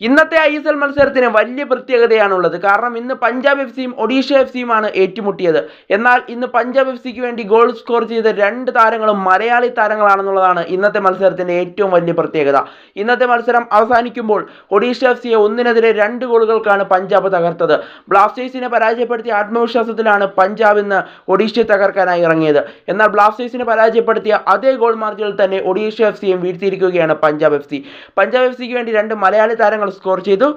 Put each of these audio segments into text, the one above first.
ഇന്നത്തെ I S L മത്സരത്തിന് വലിയ പ്രത്യേകതയാണുള്ളത്. കാരണം ഇന്ന് പഞ്ചാബ് എഫ് സിയും ഒഡീഷ എഫ് സിയുമാണ് ഏറ്റുമുട്ടിയത്. എന്നാൽ ഇന്ന് പഞ്ചാബ് എഫ് സിക്ക് വേണ്ടി ഗോൾ സ്കോർ ചെയ്ത രണ്ട് താരങ്ങളും മലയാളി താരങ്ങളാണെന്നുള്ളതാണ് ഇന്നത്തെ മത്സരത്തിന്റെ ഏറ്റവും വലിയ പ്രത്യേകത. ഇന്നത്തെ മത്സരം അവസാനിക്കുമ്പോൾ ഒഡീഷ എഫ് സിയെ ഒന്നിനെതിരെ രണ്ട് ഗോളുകൾക്കാണ് പഞ്ചാബ് തകർത്തത്. ബ്ലാസ്റ്റേഴ്സിനെ പരാജയപ്പെടുത്തിയ ആത്മവിശ്വാസത്തിലാണ് പഞ്ചാബ് ഇന്ന് ഒഡീഷയെ തകർക്കാനായി ഇറങ്ങിയത്. എന്നാൽ ബ്ലാസ്റ്റേഴ്സിനെ പരാജയപ്പെടുത്തിയ അതേ ഗോൾ മാർജിനിൽ തന്നെ ഒഡീഷ എഫ് സിയും വീഴ്ത്തിയിരിക്കുകയാണ് Punjab F C Punjab F സിക്ക് വേണ്ടി രണ്ട് മലയാളി താരങ്ങൾ സ്കോർ ചെയ്തു.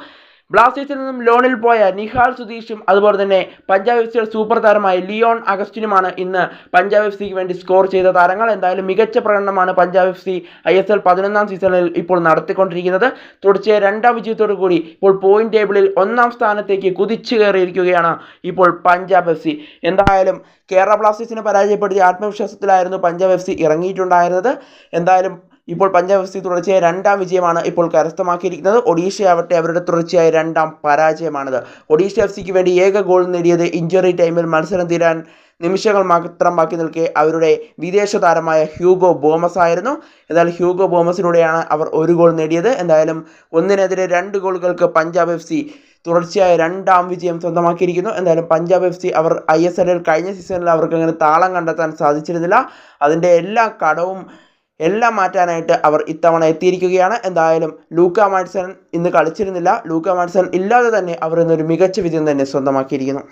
ബ്ലാസ്റ്റേഴ്സിൽ നിന്നും ലോണിൽ പോയ നിഹാൽ സുധീഷും അതുപോലെ തന്നെ പഞ്ചാബ് എഫ് സിയുടെ സൂപ്പർ താരമായ ലിയോൺ അഗസ്റ്റിനുമാണ് ഇന്ന് പഞ്ചാബ് എഫ് സിക്ക് വേണ്ടി സ്കോർ ചെയ്ത താരങ്ങൾ. എന്തായാലും മികച്ച പ്രകടനമാണ് Punjab F C I S L പതിനൊന്നാം സീസണിൽ ഇപ്പോൾ നടത്തിക്കൊണ്ടിരിക്കുന്നത്. തുടർച്ചയായ രണ്ടാം വിജയത്തോടു കൂടി ഇപ്പോൾ പോയിന്റ് ടേബിളിൽ ഒന്നാം സ്ഥാനത്തേക്ക് കുതിച്ചു കയറിയിരിക്കുകയാണ് ഇപ്പോൾ പഞ്ചാബ് എഫ് സി. എന്തായാലും കേരള ബ്ലാസ്റ്റേഴ്സിനെ പരാജയപ്പെടുത്തിയ ആത്മവിശ്വാസത്തിലായിരുന്നു പഞ്ചാബ് എഫ് സി ഇറങ്ങിയിട്ടുണ്ടായിരുന്നത്. എന്തായാലും ഇപ്പോൾ പഞ്ചാബ് എഫ് സി തുടർച്ചയായ രണ്ടാം വിജയമാണ് ഇപ്പോൾ കരസ്ഥമാക്കിയിരിക്കുന്നത്. ഒഡീഷയാവട്ടെ അവരുടെ തുടർച്ചയായ രണ്ടാം പരാജയമാണിത്. ഒഡീഷ എഫ് സിക്ക് വേണ്ടി ഏക ഗോൾ നേടിയത് ഇഞ്ചുറി ടൈമിൽ മത്സരം തീരാൻ നിമിഷങ്ങൾ മാത്രം ബാക്കി നിൽക്കെ അവരുടെ വിദേശ താരമായ ഹ്യൂഗോ ബോമസ് ആയിരുന്നു. എന്നാൽ ഹ്യൂഗോ ബോമസിലൂടെയാണ് അവർ ഒരു ഗോൾ നേടിയത്. എന്തായാലും ഒന്നിനെതിരെ രണ്ട് ഗോളുകൾക്ക് പഞ്ചാബ് എഫ് സി തുടർച്ചയായ രണ്ടാം വിജയം സ്വന്തമാക്കിയിരിക്കുന്നു. എന്തായാലും പഞ്ചാബ് എഫ് സി അവർ ഐ എസ് എല്ലിൽ കഴിഞ്ഞ സീസണിൽ അവർക്ക് അങ്ങനെ താളം കണ്ടെത്താൻ സാധിച്ചിരുന്നില്ല. അതിന്റെ എല്ലാ കടവും എല്ലാം മാറ്റാനായിട്ട് അവർ ഇത്തവണ എത്തിയിരിക്കുകയാണ്. എന്തായാലും ലൂക്ക മാഡ്സൺ ഇന്ന് കളിച്ചിരുന്നില്ല. ലൂക്ക മാഡ്സൺ ഇല്ലാതെ തന്നെ അവർ ഇന്നൊരു മികച്ച വിജയം തന്നെ സ്വന്തമാക്കിയിരിക്കുന്നു.